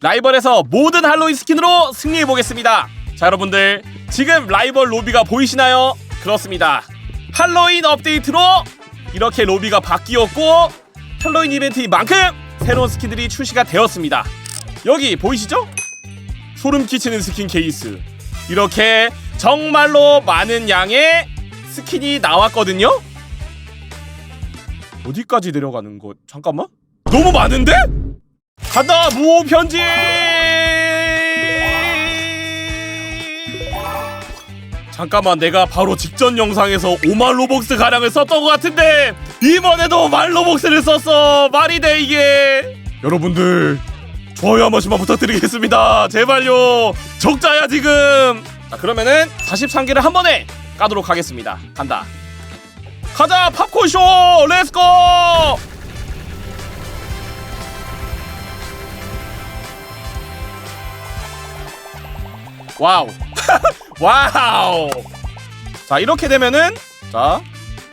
라이벌에서 모든 할로윈 스킨으로 승리해 보겠습니다. 자 여러분들 지금 라이벌 로비가 보이시나요? 그렇습니다. 할로윈 업데이트로 이렇게 로비가 바뀌었고 할로윈 이벤트인 만큼 새로운 스킨들이 출시가 되었습니다. 여기 보이시죠? 소름 끼치는 스킨 케이스 이렇게 정말로 많은 양의 스킨이 나왔거든요. 어디까지 내려가는 거? 잠깐만. 너무 많은데? 간다 무호 편지. 잠깐만 내가 바로 직전 영상에서 5만 로벅스 가량을 썼던 것 같은데 이번에도 만 로벅스를 썼어! 말이 돼 이게! 여러분들 좋아요 한 번씩만 부탁드리겠습니다. 제발요! 적자야 지금! 자 그러면은 43개를 한 번에 까도록 하겠습니다. 간다. 가자 팝콘쇼! 렛츠고 와우 와우 자 이렇게 되면은 자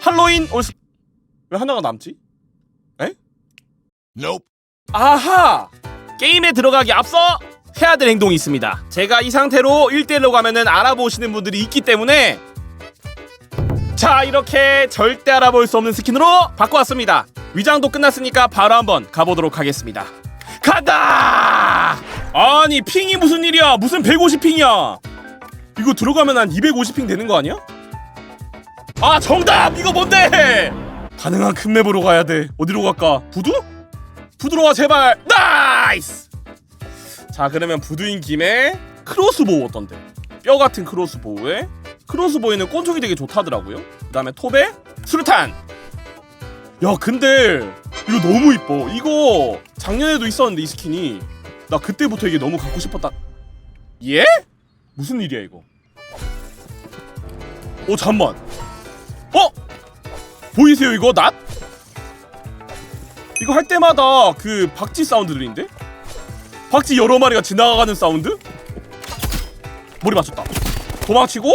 할로윈 올스 왜 하나가 남지? 에? Nope. 아하! 게임에 들어가기 앞서 해야 될 행동이 있습니다. 제가 이 상태로 1대1로 가면은 알아보시는 분들이 있기 때문에 자 이렇게 절대 알아볼 수 없는 스킨으로 바꿔왔습니다. 위장도 끝났으니까 바로 한번 가보도록 하겠습니다. 간다! 아니 핑이 무슨 일이야? 무슨 150핑이야? 이거 들어가면 한 250핑 되는 거 아니야? 아 정답! 이거 뭔데? 가능한 큰 맵으로 가야 돼. 어디로 갈까? 부두? 부드러워 제발 나이스 자 그러면 부두인 김에 크로스보우 어떤데 뼈 같은 크로스보우에 크로스보우에는 꼰총이 되게 좋다더라고요 그 다음에 톱에 수류탄 야 근데 이거 너무 이뻐 이거 작년에도 있었는데 이 스킨이 나 그때부터 이게 너무 갖고 싶었다 예? 무슨 일이야 이거 오 잠만 어? 보이세요 이거 낫? 이거 할 때마다 그 박쥐 사운드 들리는데? 박쥐 여러 마리가 지나가는 사운드? 머리 맞췄다. 도망치고?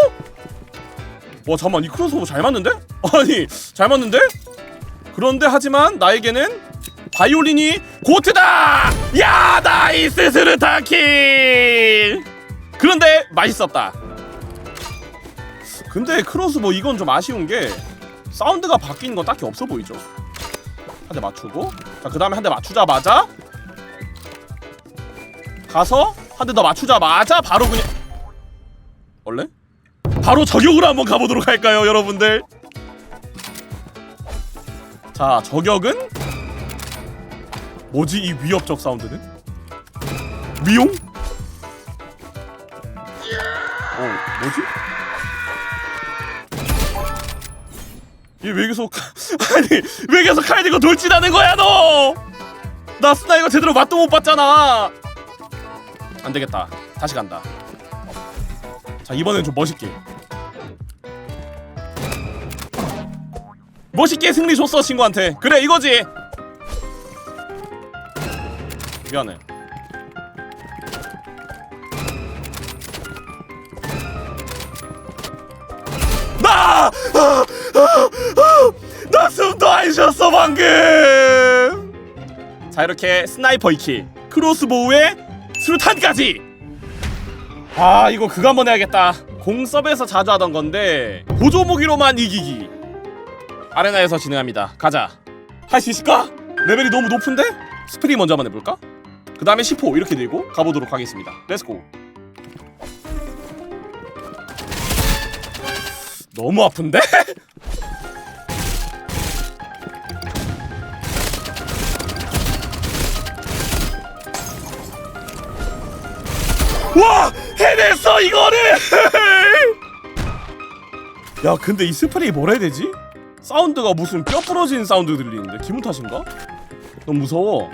와 잠만 이 크로스오버 잘 맞는데? 아니 잘 맞는데? 그런데 하지만 나에게는 바이올린이 고트다! 야 나이스 스르타킬! 그런데 맛있었다. 근데 크로스보 이건 좀 아쉬운 게 사운드가 바뀐 건 딱히 없어 보이죠? 한 대 맞추고 자그 다음에 한 대 맞추자마자 가서 한 대 더 맞추자마자 바로 그냥 원래? 바로 저격으로 한번 가보도록 할까요 여러분들 자 저격은 뭐지 이 위협적 사운드는? 미용? 어 뭐지? 얘 왜 계속 아니 왜 계속 칼 들고 돌진하는 거야 너? 나 스나 이거 제대로 맛도 못 봤잖아. 안 되겠다. 다시 간다. 자 이번엔 좀 멋있게. 멋있게 승리 줬어 친구한테. 그래 이거지. 미안해. 나! 나 숨도 안 쉬었어 방금 자 이렇게 스나이퍼 2킬 크로스보우에 수류탄까지 아 이거 그거 한번 해야겠다 공섭에서 자주 하던 건데 보조 무기로만 이기기 아레나에서 진행합니다 가자 할 수 있을까? 레벨이 너무 높은데? 스프리 먼저 한번 해볼까? 그 다음에 10호 이렇게 들고 가보도록 하겠습니다 렛츠고 너무 아픈데? 와 해냈어 이거를 야 근데 이 스프레이 뭐라 해야 되지? 사운드가 무슨 뼈 부러진 사운드 들리는데 기분 탓인가? 너무 무서워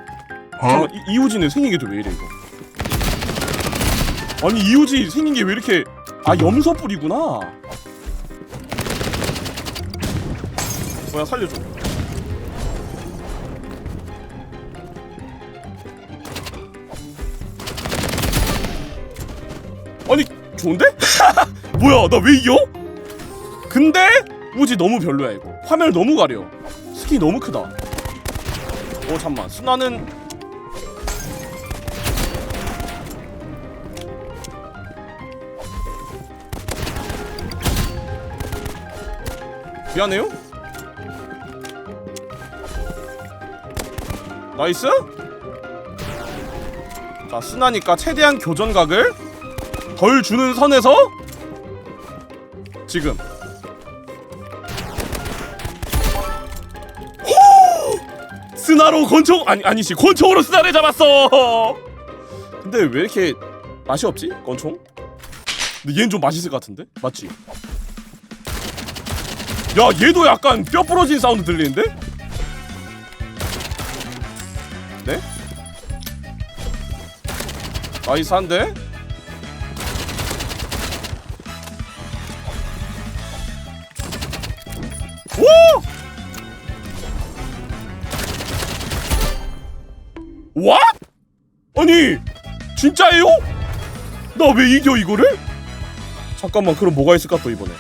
잠깐 이, 이우지는 생긴 게좀왜 이래 이거? 아니 이우지 생긴 게 왜 이렇게 아 염소 뿌리구나. 뭐야 살려줘. 아니 좋은데? 뭐야 나 왜 이겨? 근데 우지 너무 별로야 이거. 화면 너무 가려. 스킨이 너무 크다. 오 잠만. 순나는 미안해요? 나이스? 자 순하니까 최대한 교전각을 덜 주는 선에서 지금. 호! 스나로 권총 아니 아니지. 권총으로 스나를 잡았어! 근데 왜 이렇게 맛이 없지? 권총? 근데 얘는 좀 맛있을 것 같은데? 맞지 야 얘도 약간 뼈 부러진 사운드 들리는데 네 나이스한데 오! 왓? 아니 진짜예요? 나 왜 이겨 이거를? 잠깐만 그럼 뭐가 있을까 또 이번에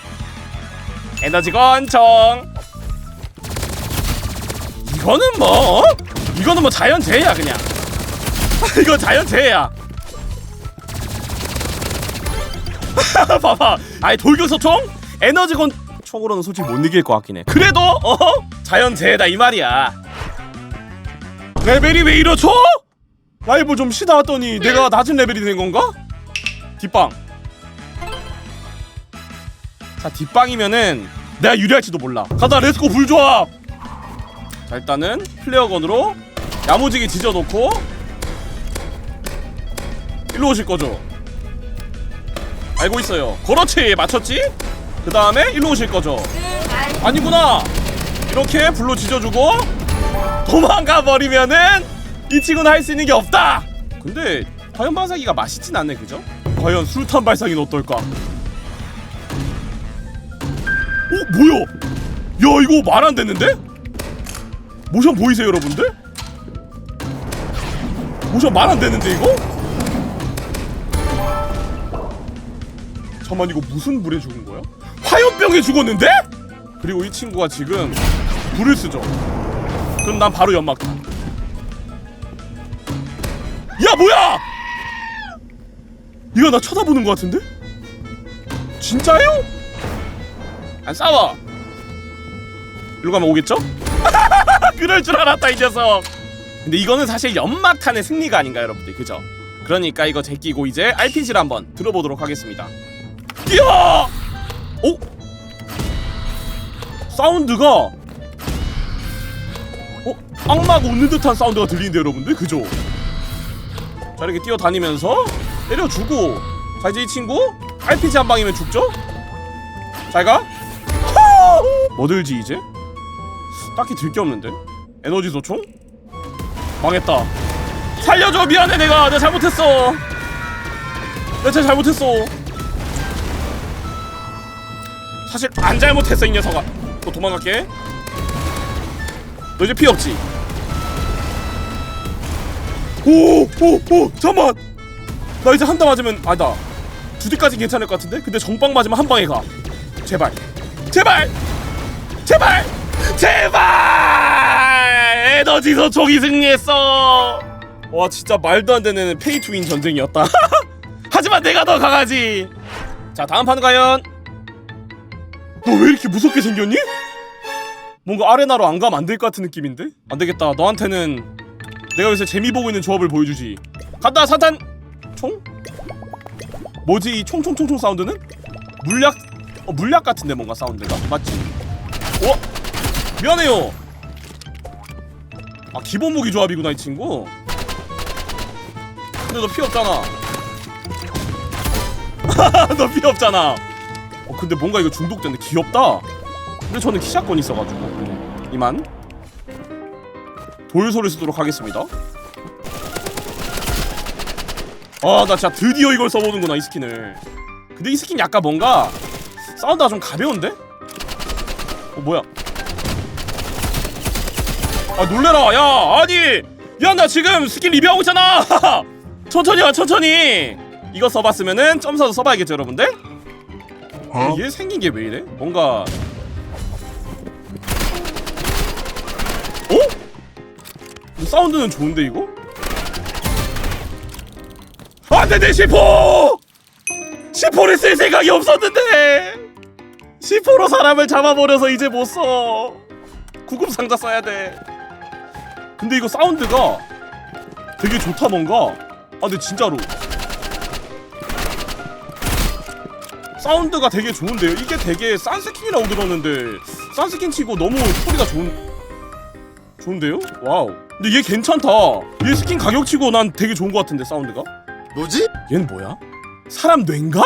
에너지 권총. 이거는 뭐 어? 이거는 뭐 자연재해야 그냥. 이거 자연재해야. 봐봐. 아니 돌격소총? 에너지건 총으로는 솔직히 못 이길 것 같긴 해. 그래도 어? 자연재해다 이 말이야. 레벨이 왜 이러죠? 라이브 좀 쉬다 왔더니 내가 낮은 레벨이 된 건가? 뒷방 자 뒷방이면은 내가 유리할지도 몰라. 가자 렛츠고 불조합 자 일단은 플레어건으로 야무지게 지져놓고 일로 오실 거죠? 알고 있어요. 그렇지 맞췄지? 그 다음에 일로 오실 거죠? 아니구나! 이렇게 불로 지져주고 도망가 버리면은 이 친구는 할 수 있는 게 없다! 근데 과연 발사기가 맛있진 않네 그죠? 과연 수류탄 발사기는 어떨까? 뭐야? 야 이거 말 안 됐는데? 모션 보이세요 여러분들? 모션 말안 되는데 이거? 잠만 이거 무슨 불에 죽은 거야? 화염병에 죽었는데? 그리고 이 친구가 지금 불을 쓰죠 그럼 난 바로 연막탄 야 뭐야! 이거 나 쳐다보는 것 같은데? 진짜요? 안 싸워 일로 가면 오겠죠? 그럴 줄 알았다 이 녀석 근데 이거는 사실 연막탄의 승리가 아닌가 여러분들 그죠? 그러니까 이거 제끼고 이제 RPG를 한번 들어보도록 하겠습니다 이야! 오? 사운드가 어? 악마가 웃는 듯한 사운드가 들리는데 여러분들 그죠? 자 이렇게 뛰어다니면서 때려주고 자 이제 이 친구 RPG 한 방이면 죽죠? 잘가? 뭐 들지 이제? 딱히 들 게 없는데? 에너지 소총? 망했다. 살려줘 미안해 내가. 내가 잘못했어. 내가 진짜 잘못했어. 사실 안 잘못했어 이 녀석아. 또 도망갈게. 너 이제 피 없지? 오오 오 잠만. 나 이제 한 대 맞으면 아니다 두 대까지 괜찮을 것 같은데? 근데 정방 맞으면 한 방에 가. 제발. 제발 제발! 제발! 에너지 소총이 승리했어! 와 진짜 말도 안 되는 페이 투인 전쟁이었다. 하지만 내가 더 강하지! 자 다음 판 과연? 너 왜 이렇게 무섭게 생겼니? 뭔가 아레나로 안 가면 안 될 것 같은 느낌인데? 안 되겠다. 너한테는 내가 요새 재미 보고 있는 조합을 보여주지. 간다 사탄! 총? 뭐지 이 총총총총 사운드는? 물약? 어 물약 같은데 뭔가 사운드가. 맞지? 어? 미안해요. 아 기본 무기 조합이구나 이 친구. 근데 너 피 없잖아. 너 피 없잖아. 어 근데 뭔가 이거 중독됐네. 귀엽다. 근데 저는 키샷건 있어가지고 음, 이만. 돌 소리 쓰도록 하겠습니다. 아나 진짜 드디어 이걸 써보는구나 이 스킨을. 근데 이 스킨 약간 뭔가 사운드가 좀 가벼운데? 어 뭐야 아 놀래라 야 아니 야 나 지금 스킨 리뷰하고 있잖아 천천히 와 천천히 이거 써봤으면은 점사도 써봐야겠죠 여러분들 어? 얘 생긴 게 왜 이래? 뭔가 어? 이 사운드는 좋은데 이거? 안돼 내 시포! 시포를 쓸 생각이 없었는데 10% 사람을 잡아버려서 이제 못 써. 구급 상자 써야 돼. 근데 이거 사운드가 되게 좋다 뭔가. 아 근데 진짜로 사운드가 되게 좋은데요. 이게 되게 싼 스킨이라고 들었는데 싼 스킨 치고 너무 소리가 좋은 좋은데요? 와우. 근데 얘 괜찮다. 얘 스킨 가격 치고 난 되게 좋은 것 같은데 사운드가. 뭐지? 얘는 뭐야? 사람 뇌인가?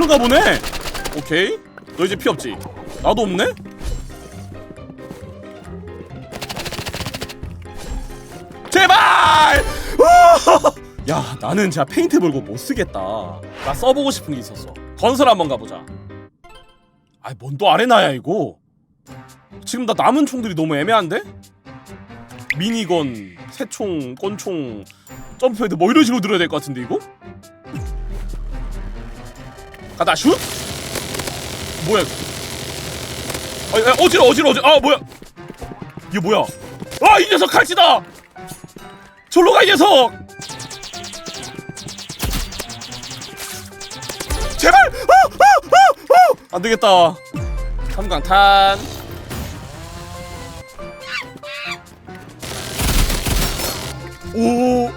그런가 보네. 오케이. 너 이제 피 없지? 나도 없네. 제발! 야, 나는 진짜 페인트 볼고 못 쓰겠다. 나 써보고 싶은 게 있었어. 건설 한번 가보자. 아이, 뭔 또 아레나야 이거? 지금 나 남은 총들이 너무 애매한데? 미니건, 새총, 권총, 점프헤드 뭐 이런 식으로 들어야 될 것 같은데 이거? 가다 슛? 뭐야? 아, 야, 어지러 어지러 어지러. 아 뭐야? 이게 뭐야? 아이 녀석 칼치다! 절로 가 이 녀석! 제발! 아, 아, 아, 아! 안 되겠다. 삼광탄. 오.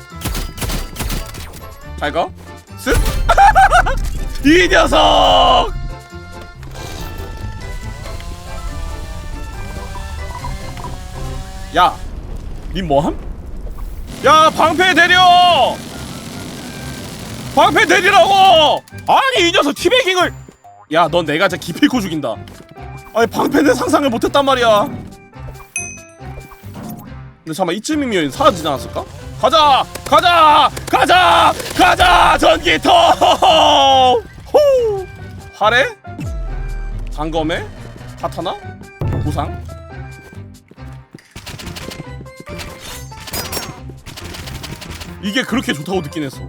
잘 가. 쓱. 이 녀석. 야, 님 뭐함? 야, 방패 대려. 방패 대리라고. 아니 이 녀석 티베깅을. 야, 넌 내가 진짜 기필코 죽인다. 아니 방패는 상상을 못했단 말이야. 근데 잠깐 이쯤이면 사라지지 않았을까? 가자! 가자! 가자! 가자! 전기통! 호! 활에? 단검에? 카타나? 보상? 이게 그렇게 좋다고 느낀 했어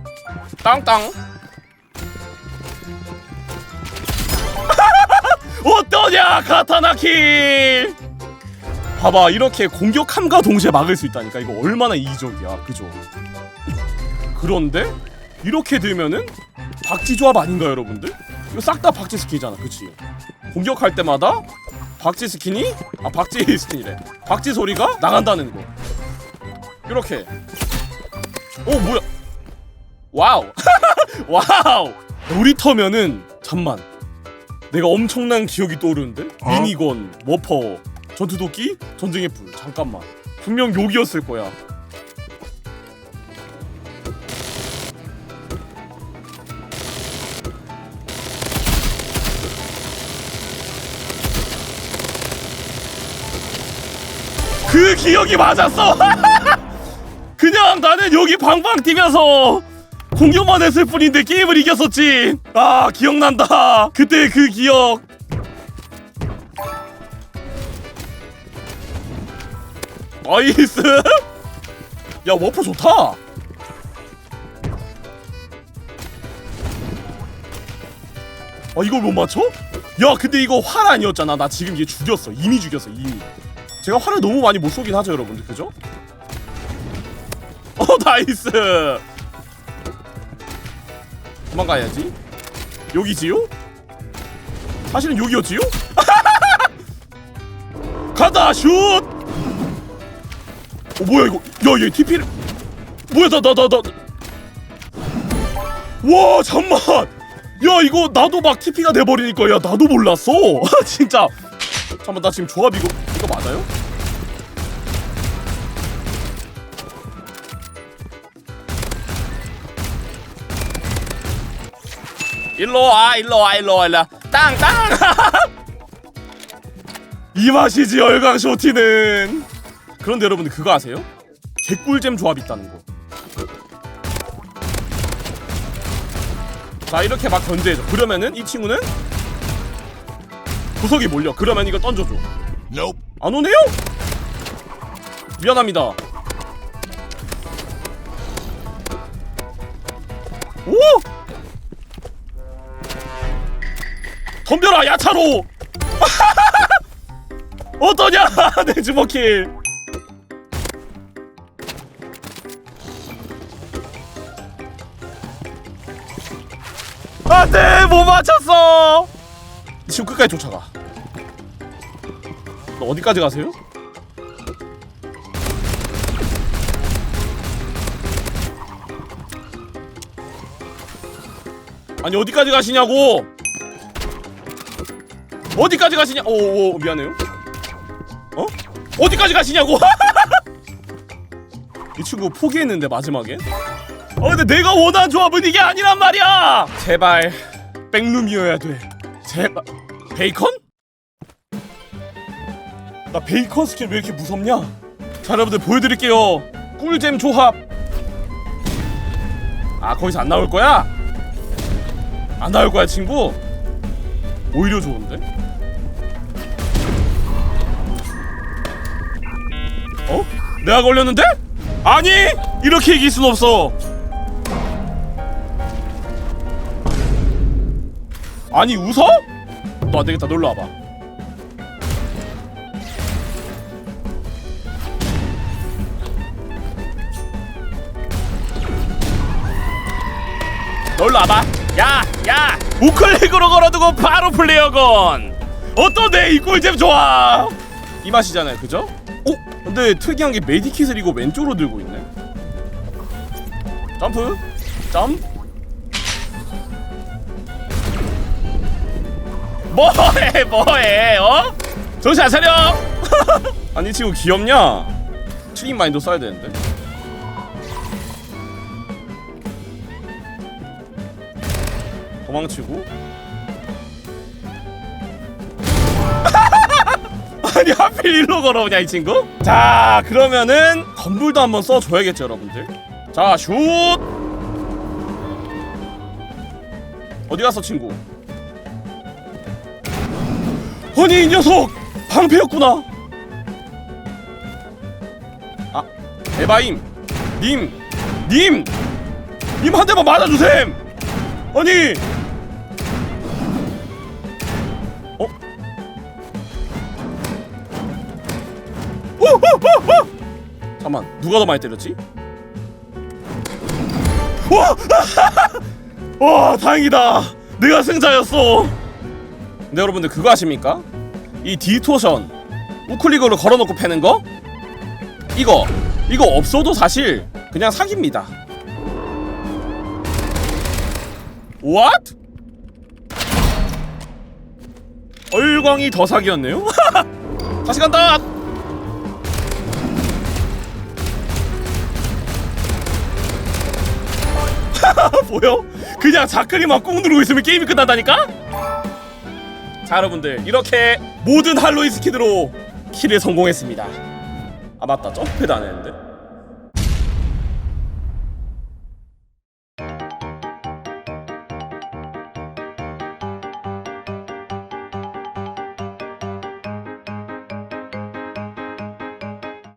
땅땅 어떠냐 카타나 킬 봐봐 이렇게 공격함과 동시에 막을 수 있다니까 이거 얼마나 이적이야 그죠 그런데 이렇게 되면은 박쥐 조합 아닌가요 여러분들? 이거 싹다 박쥐 스킨이잖아 그치? 공격할 때마다 박쥐 스킨이? 아 박쥐 스킨이래. 박쥐 소리가 나간다는 거. 이렇게. 오 뭐야? 와우. 와우. 놀이터면은 잠만. 내가 엄청난 기억이 떠오르는데? 미니건 워퍼 전투도끼 전쟁의 불. 잠깐만. 분명 욕이었을 거야 그 기억이 맞았어. 그냥 나는 여기 방방 뛰면서 공격만 했을 뿐인데 게임을 이겼었지. 아 기억난다. 그때 그 기억. 나이스. 야 워프 좋다. 아 이걸 못 맞춰? 야 근데 이거 활 아니었잖아. 나 지금 얘 죽였어. 이미 죽였어 이미 제가 활을 너무 많이 못 쏘긴 하죠 여러분들 그죠? 어 나이스 도망가야지 여기지요? 사실은 여기였지요? 가다 슛! 어 뭐야 이거 야얘 TP를 뭐야 나 나 나나 와 잠만 야 이거 나도 막 TP가 돼버리니까 야 나도 몰랐어 진짜 잠만 나 지금 조합 이거 이거 맞아요? 일로 와 일로 와 일로 와 일로 와. 땅땅 이 맛이지 열강 쇼티는 그런데 여러분들 그거 아세요? 개꿀잼 조합 있다는 거. 자 이렇게 막 견제해줘. 그러면은 이 친구는 구석이 몰려. 그러면 이거 던져줘. Nope. 안 오네요? 미안합니다. 오! 덤벼라 야차로! 어떠냐 내 주먹킬 안돼 못 맞춰 끝까지 쫓아가 너 어디까지 가세요? 아니 어디까지 가시냐고 어디까지 가시냐 오오 미안해요 어? 어디까지 가시냐고 이 친구 포기했는데 마지막에 어 근데 내가 원하는 조합은 이게 아니란 말이야 제발 백룸이어야 돼 제발 베이컨? 나 베이컨 스킨 왜 이렇게 무섭냐 자 여러분들 보여드릴게요 꿀잼 조합 아 거기서 안 나올 거야? 안 나올 거야 친구? 오히려 좋은데? 어? 내가 걸렸는데? 아니! 이렇게 이길 순 없어 아니 웃어? 너 안되겠다 놀러 와봐 놀러 와봐 야! 야! 우클릭으로 걸어두고 바로 플레이어건 어떤데 이 꿀잼 좋아 이 맛이잖아요 그죠? 어? 근데 특이한 게 메디킷을 이거 왼쪽으로 들고 있네 점프 점 뭐해 뭐해 어? 정신 안 차려 아니 이 친구 귀엽냐? 트림 마인도 써야 되는데 도망치고. 아니 하필 일로 걸어오냐 이 친구? 자 그러면은 건물도 한번 써줘야겠죠 여러분들. 자슛! 어디 갔어 친구? 아니 이 녀석! 방패였구나. 아 에바임 님님! 님 한 대만 맞아주셈! 아니 오, 오, 오, 오! 잠만 누가 더 많이 때렸지? 와! 와 다행이다 내가 승자였어 근데 여러분들 그거 아십니까? 이 디토션 우클릭으로 걸어놓고 패는 거? 이거 이거 없어도 사실 그냥 사기입니다 What? 얼광이 더 사기였네요? 다시 간다! 보여? 그냥 자크리만 꾹 누르고 있으면 게임이 끝난다니까? 자 여러분들 이렇게 모든 할로윈 스킨으로 킬에 성공했습니다 아 맞다 점프패드 안 했는데